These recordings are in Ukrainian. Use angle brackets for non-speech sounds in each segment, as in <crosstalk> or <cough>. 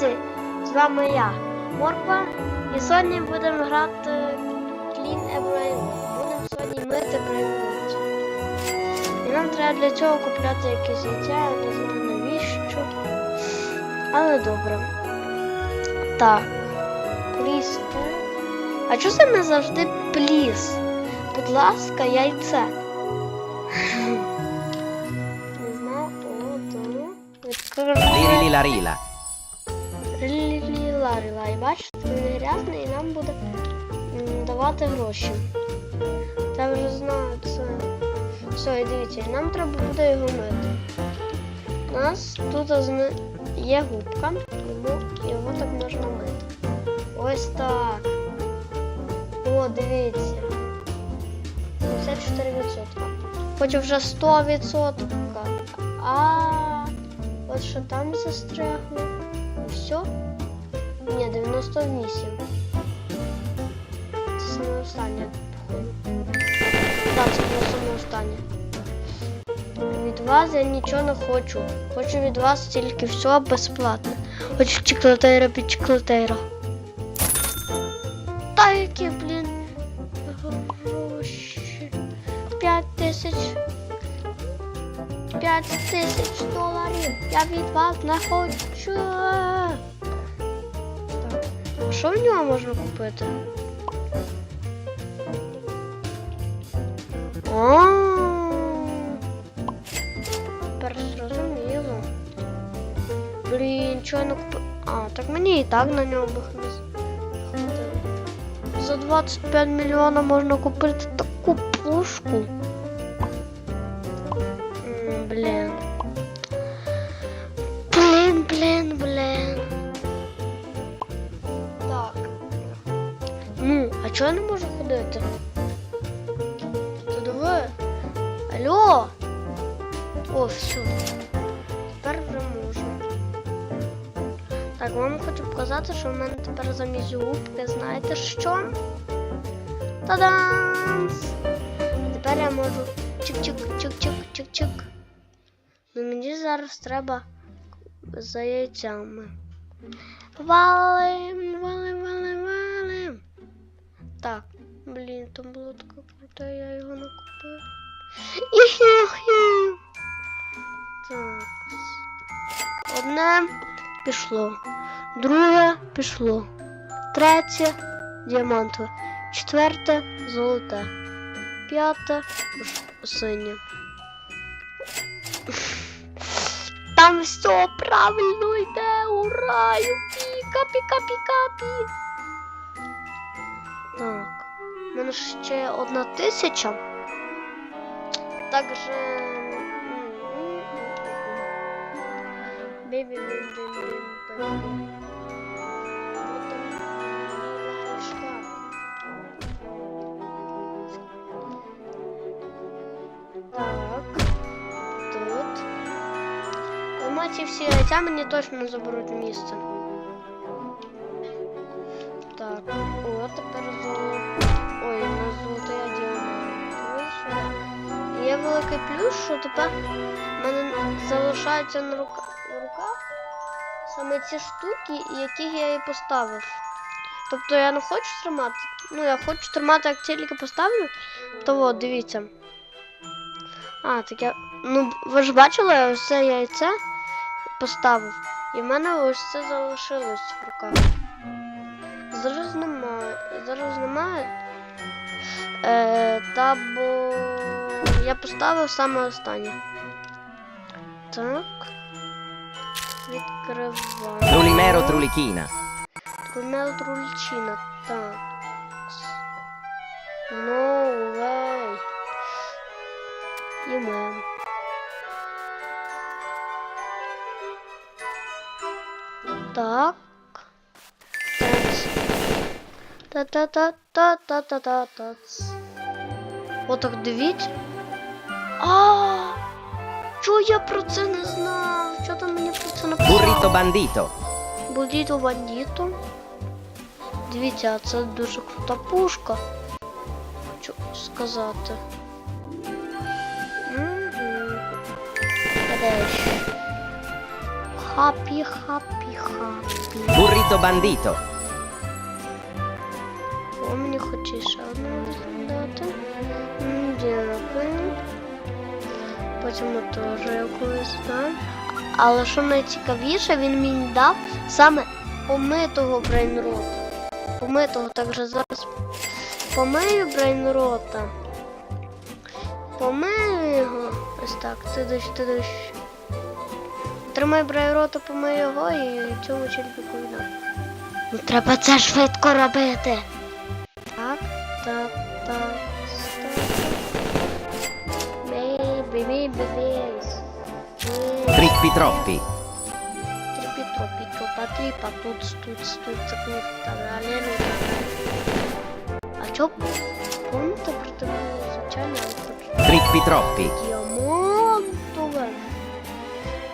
друзі! З вами я, Морква. І сьогодні будемо грати Clean Every. Будемо сьогодні мити Брейвот. І нам треба для цього купляти якісь яйця, я не знаю навіщо. Але добре. Так. Пліс. А чого це не завжди пліс? Будь ласка, яйце. <laughs> Не знаю, о, то. Відкрив. Він і нам буде давати гроші. Я вже знаю це. Все, дивіться, нам треба буде його мити. У нас тут є губка, тому його так можна мити. Ось так. О, дивіться. 54%. Хоч вже 100%. А от що там застрягло. Все. Ні, 98. Це саме останнє, походу. Так, це саме останнє. Від вас я нічого не хочу. Хочу від вас тільки все безплатне. Хочу чіклетейра під чіклетейра. Та які, блін. Гроші. П'ять тисяч. П'ять тисяч доларів. Я від вас не хочу. Так. А що в нього можна купити? А. Тепер зрозуміло. Блін, чого я не купив? А, так мені і так на нього би хватило. За 25 мільйонів можна купити таку пушку. Ходити? Ти? Алло? О, все. Тепер вже можу. Так, вам хочу показати, що в мене тепер замість губки, знаєте що? Та-дам! Тепер я можу чик-чик-чик-чик-чик-чик. Ну мені зараз треба за яйцями. Валим, валим, валим, валим. Так, блін, там було таке круте, я його не купив. Так. Одне пішло. Друге пішло. Третє діамантове. Четверте золоте. П'яте ж- синє. Там все правильно йде, ура! Піка, піка, піка, пі. Так. У мене ще одна тисяча. Так же. Бібі бім бім бім бім. Так. Тут. Дома всі яйця мені точно заберуть місце. Так, о, тепер золото. Великий плюс, що тепер в мене залишаються на, руках саме ці штуки, яких я і поставив. Тобто я не хочу тримати. Ну, я хочу тримати, як тільки поставлю, то от, дивіться. А, так я. Ну, ви ж бачили, ось це яйце поставив. І в мене ось це залишилось в руках. Зараз немає. Зараз немає. Е, та я поставив саме останнє. Так. Відкриваю. Trulimero trulichina. Трунел Трульчина. Так. No way. Імен. Так. Та-та-та-та-та-та-та-та. Отак дивіться. А! Чого я про це не знав? Що там мені про це написано? Burrito bandito. Будіто бандіто. Дивіться, це дуже крута пушка. Хочу сказати. Хапі, хапі, хапі. Burrito bandito. О, мені хоче ще одну дати. Дякую. Потім теж якусь дам. Але що найцікавіше, він мені дав саме помитого брейнрота. Помитого, так же зараз помию брейнрота. Помию його. Ось так, ти дощ, ти дощ. Тримай брейнрота, помий його і цьому чельбіку віддам. Ну треба це швидко робити. Так, так, Бейбі, бейбі, бейс. Trippi troppi. Тріпі, тропі, тропа, тріпа, тут, тут, тут, тут, так далі, ну так далі. А чо, помните про тебе звичайно, але тут Trippi troppi. діамантове.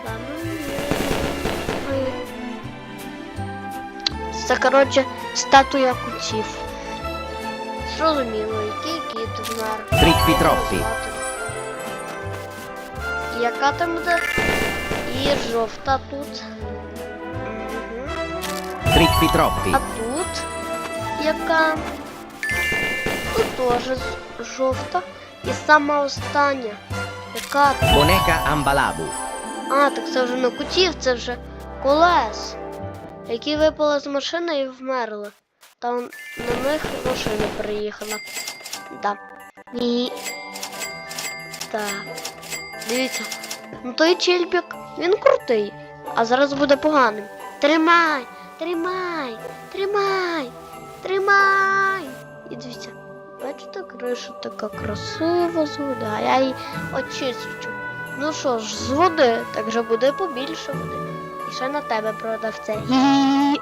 Ладно, ні. Це, коротше, статуя кутів. Зрозуміло, який кіт вмер. Trippi troppi. Яка там буде? І жовта тут. Trippi troppi. А тут яка? Тут теж жовта. І сама остання. Яка? тут? Boneca ambalabu. А, так це вже не кутів, це вже колес. Які випали з машини і вмерли. Там на них машина приїхала. Да. І. Так. Дивіться. Ну той чельбік, він крутий, а зараз буде поганим. Тримай! Тримай! Тримай! Тримай! І дивіться, бачите, криша така красива з води, а я її очищу. Ну що ж, з води, так же буде побільше води. І ще на тебе продавце. Гі.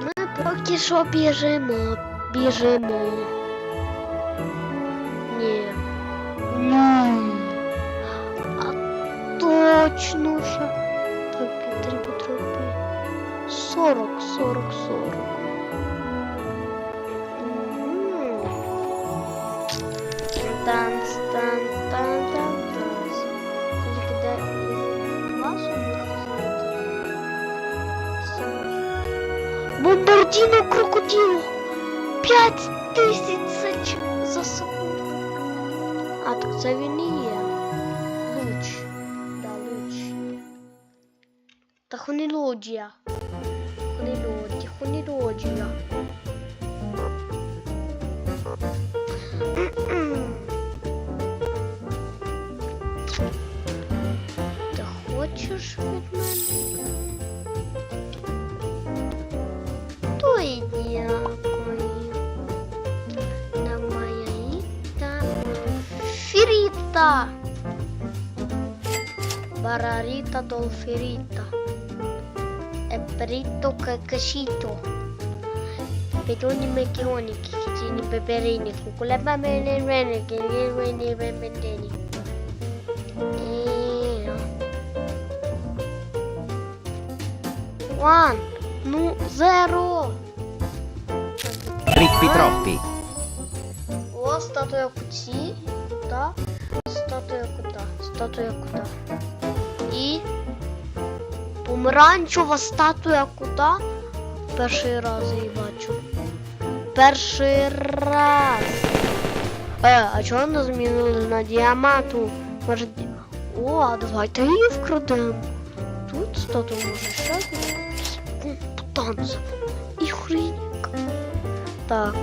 Ми поки що біжимо, біжимо. Ні. А точно ще. Тропі, тропі, тропі. 40, 40, 40. Мгм. Танц, тан, тан, тан, танц. Тільки де класу Бомбардіно крокодило! П'ять тисяч за секунду. А, так це він і є. Луч. Да, луч. Та. Хунілоджія, хунілоджія. М-м. Ти хочеш від мене? фіріта. Бараріта долфіріта. Еперіто какашіто. Петоні мекіоні, кікітіні пеперіні, кукулеба мене мене, кені мене мене. One, ну, zero. Trippi troppi. О, статуя куті. Кута. Статуя кута. Статуя кута. І помаранчева статуя кута. Перший раз її бачу. Перший раз. Е, а чого не змінили на діаманту? Може, О, а давайте її вкрадемо. Тут статуя може ще бути. Танцев. І хрінька. Так.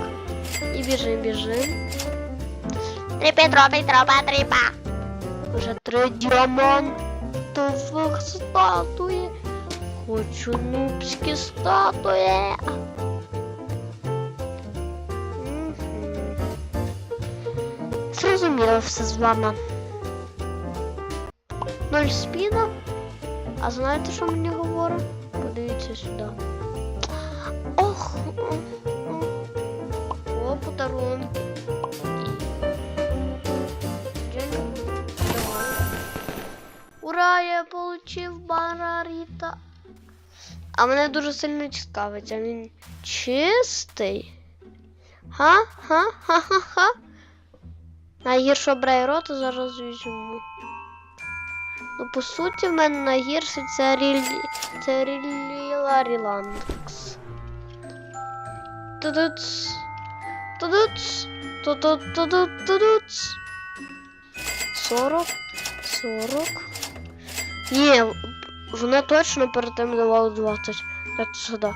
І біжим, біжим. Тріпі, тропі, тропа, тріпа. Вже три діамантових статуї. Хочу нубські статуї. Зрозуміло все з вами. Ноль спіна. А знаєте, що мені говорить? Подивіться сюди. Ох. О, подарунки. Ура, я получив бараріта. А мене дуже сильно цікавить, а він чистий. Ха? Ха? Ха-ха-ха. Найгіршого брейрота зараз візьму. Ну, по суті, в мене найгірше це Рілі... це Ріліла Ріландекс. Тудуц. Тудуц. Тудут, тудуц. 40. 40. Ні, вона точно перед тим давала 20. Это сюди.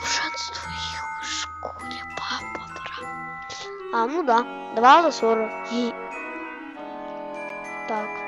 Боженство їх шкурі папа. А, ну да. Давала 40. Ї. Так.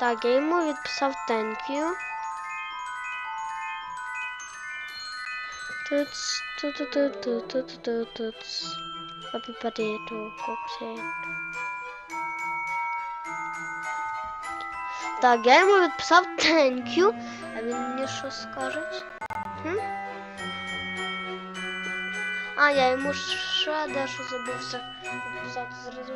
Так, я йому відписав thank you. Туц, ту-ту-ту-ту-ту-ту-туц. Happy birthday to Coxen. Так, я йому відписав thank. А він мені що скаже? Хм? А, я йому ще дещо забувся відписати. Зараз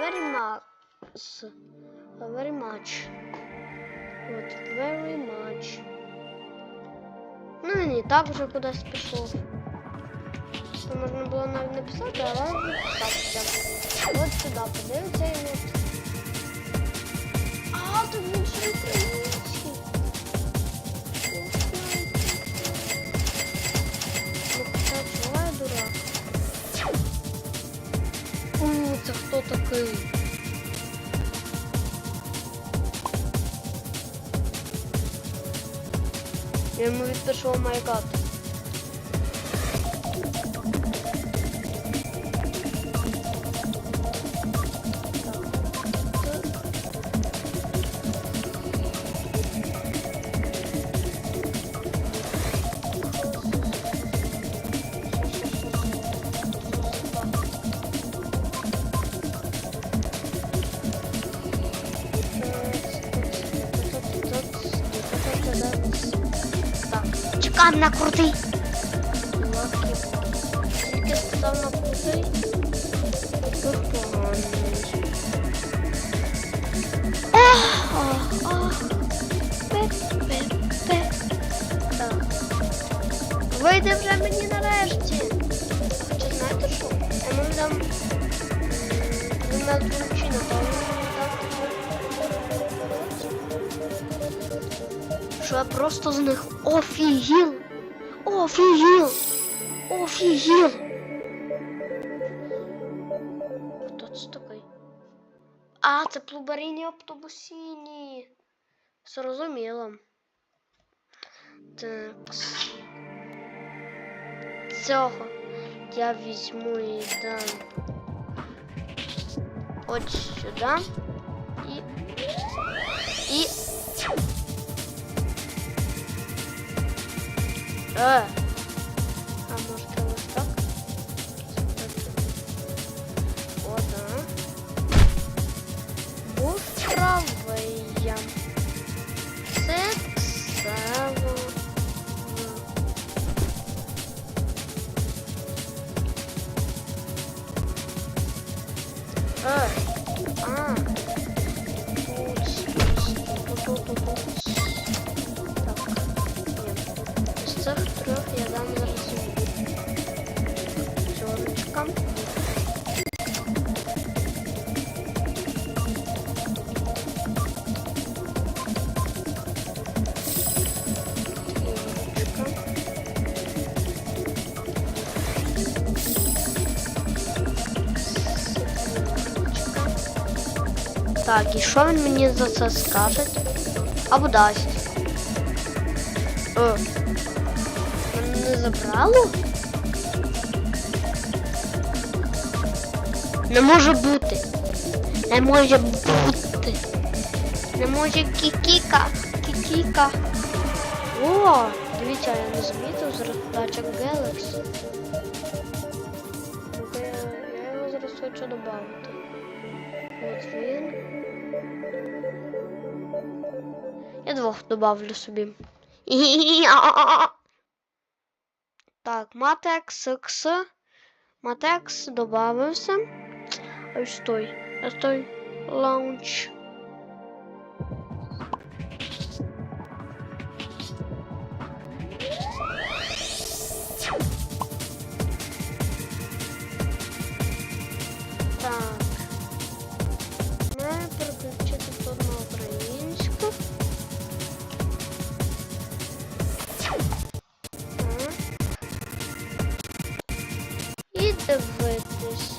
Very much. Very much. От, very much. Ну, і так вже кудись пішов. Це можна було навіть написати, але написав. От сюди подивиться і от. А, тут він ще український. Ну, хоча я дурак? У, це хто такий? Я йому від першого май на крутий. Тільки сказав на крутий. Тут. Вийде вже мені нарешті. Хоча знаєте що? Я вам дам на ключі, напевно, що я просто з них офігіл. Офігіл. Офігіл. Хто це такий? А, це плубаріні автобусіні. Зрозуміло. Так. Цього я візьму і дам от сюди. І. І. Е. А може ось так? О, да. Був правий. Це ксаво. Що він мені за це скаже? Або дасть. О. Мене не забрало? Не може бути. Не може бути. Не може кікіка. Кікіка. О, дивіться, я не замітив зараз датчик. Я, я його зараз хочу додати. От він. Я двох добавлю собі. <laughs> Так, Матекс X. Матекс добавився. Ось той. Ось той лаунч. Дивитись.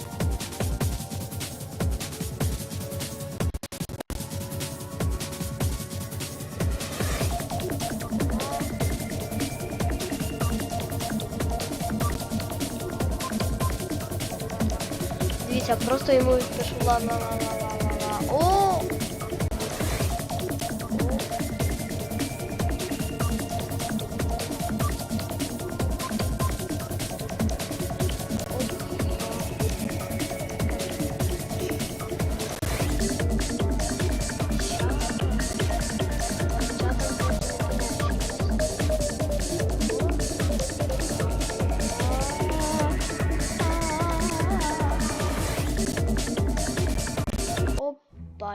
Дивіться, просто йому відпишу ла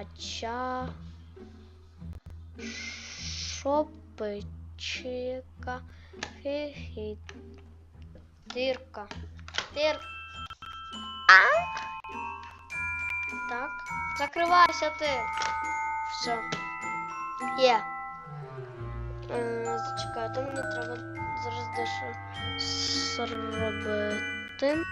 Опача. Шопичика. Хі-хі. Тирка. А? Так. Закривайся ти. Все. Є. Е, зачекайте, мені треба зараз дещо зробити.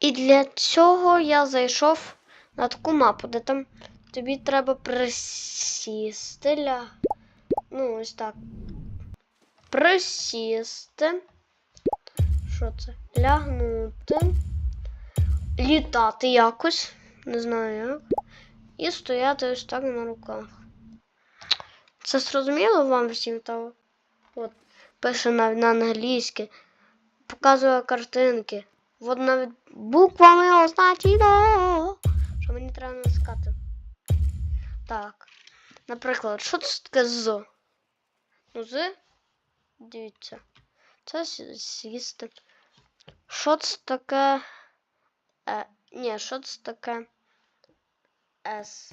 І для цього я зайшов на таку мапу, де там тобі треба присісти. Ля... Ну, ось так. Присісти. Що це? Лягнути. Літати якось. Не знаю як. І стояти ось так на руках. Це зрозуміло вам всім того? От, пише на англійськи. Показує картинки. Навіть буквами означено. Що мені треба натискати. Так. Наприклад, що це таке з? Ну, з. Дивіться. Це сісти. Що це таке? Е, ні, що це таке? С.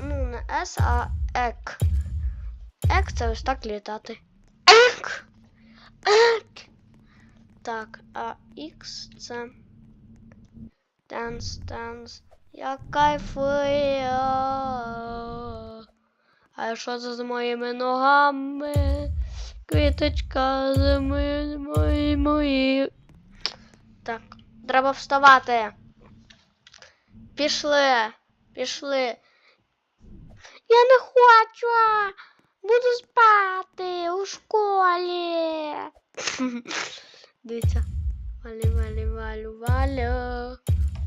Ну, не С, а ек. Ек це ось так літати. Ек! Ек! Так, а X це Dance, dance. Я кайфую. А що це з моїми ногами? Квіточка з мої, мої, мої. Так, треба вставати. Пішли, пішли. Я не хочу. Буду спати у школі. <laughs> Дивіться. Валю, валю, валю, валю.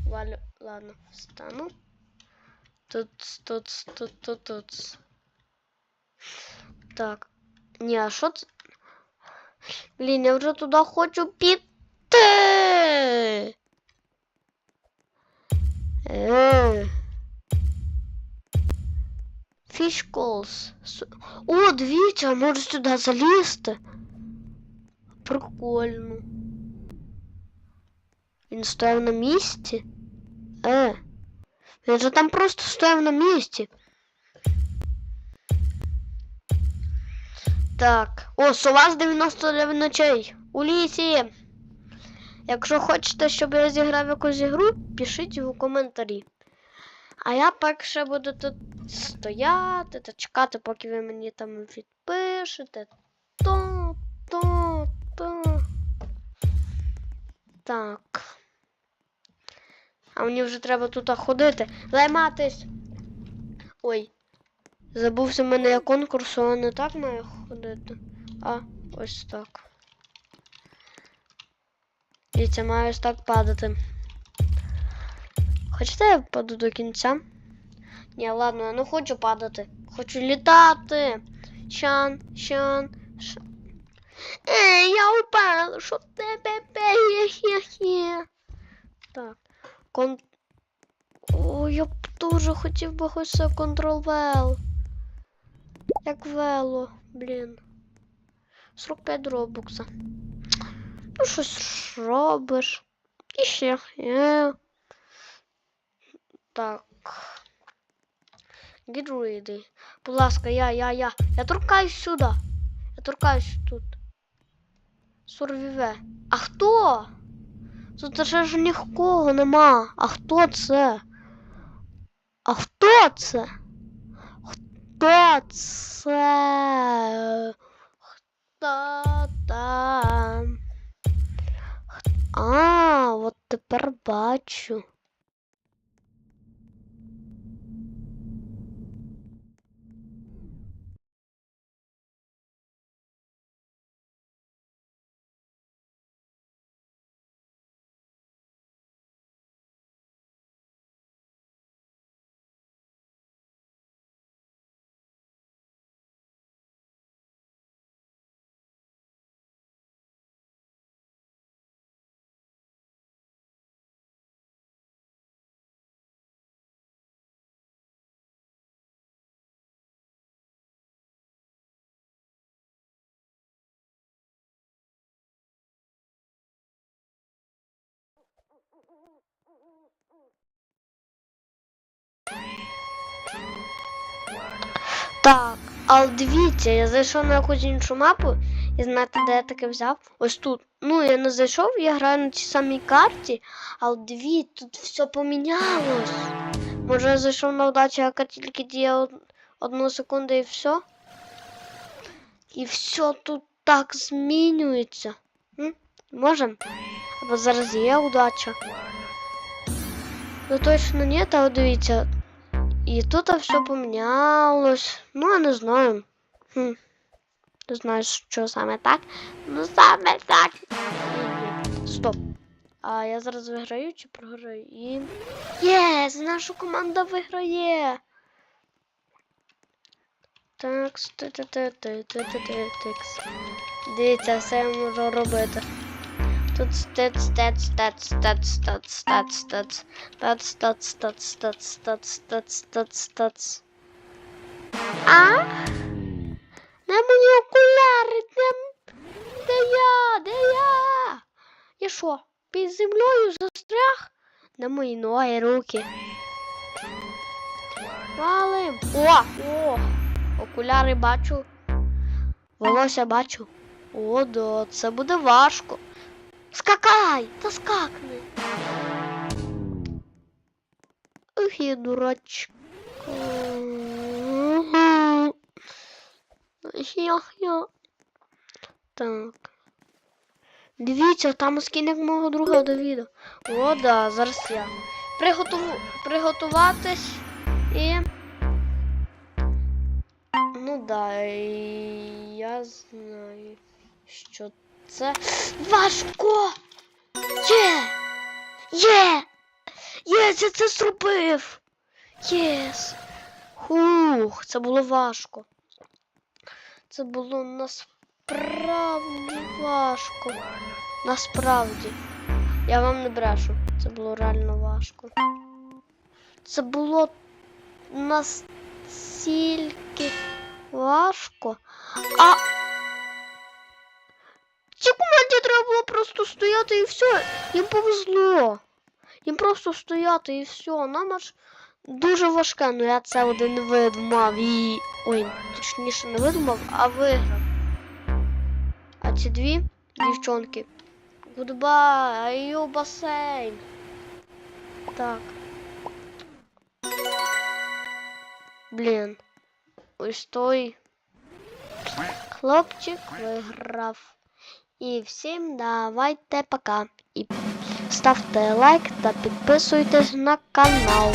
Валю. Ладно, встану. Тут, тут, тут, тут, тут. Так. Ні, а що це? Блін, я вже туди хочу піти. Е. Фішколс. О, дивіться, можу сюди залізти. Прикольно. Він стояв на місці? Е. Він же там просто стояв на місці. Так. О, сова з 99 ночей. У лісі. Якщо хочете, щоб я зіграв якусь ігру, пишіть у коментарі. А я ще буду тут стояти та чекати, поки ви мені там відпишете. То, то, то. Так. А мені вже треба тут ходити. Займатись. Ой. Забувся мене я конкурсу, а не так маю ходити. А, ось так. Дивіться, маю ось так падати. Хочете я впаду до кінця? Ні, ладно, я не хочу падати. Хочу літати. Щан, щан, щан. Ей, я упала, що в тебе є? Так. Кон... О, я б дуже хотів би хоч це вел. Як вело, блін. 45 робокса. Ну, щось робиш. І ще. Е. Так. Get ready. Будь ласка, я, я, я. Я торкаюсь сюди. Я торкаюсь тут. Сурвіве. А хто? Тут ж нікого нема. А хто це? А хто це? Хто це? Хто там? А, от тепер бачу. Так, але дивіться, я зайшов на якусь іншу мапу і знаєте, де я таке взяв? Ось тут. Ну, я не зайшов, я граю на тій самій карті, але дивіться, тут все помінялось. Може я зайшов на удачу, яка тільки діє од- одну секунду і все? І все тут так змінюється. М? Можем? Або зараз є удача. Ну точно ні, але дивіться. И тут все поменялось. Ну, я не знаю. Хм. Не знаю, що саме так. Ну саме так. Стоп. А я зараз виграю чи програю? І... Єс! Наша команда виграє! Так, ти ти ти ти ти ти ти Дивіться, все я можу робити. Тут стет, стет, стет, стет, стет, стет, стет. Стат, стат, стат, стат, стат, стат, стат, стат. А? Де мої окуляри? Де, де я? Де я? Я що, під землею застряг? Де мої ноги, руки? Валим. О, о, окуляри бачу. Волосся бачу. О, да, це буде важко. Скакай! Та скакни. Ах, я дурачка. Я-я. Так. Дивіться, там скінник мого друга Давіда. О, да, зараз я. Приготов... Приготуватись і. Ну да, і я знаю, що це важко. Є! Є! Єс, я це зробив! Єс! Хух, це було важко. Це було насправді важко. Насправді. Я вам не брешу. Це було реально важко. Це було настільки важко. А Команді треба було просто стояти і все. Їм повезло. Їм просто стояти і все. Нам аж дуже важке, ну я це один видумав і. Ой, точніше не видумав, а виграв. А ці дві дівчонки Гудбай, аю басейн. Так. Блін. Ось той хлопчик виграв. І всім давайте пока. І ставте лайк та підписуйтесь на канал.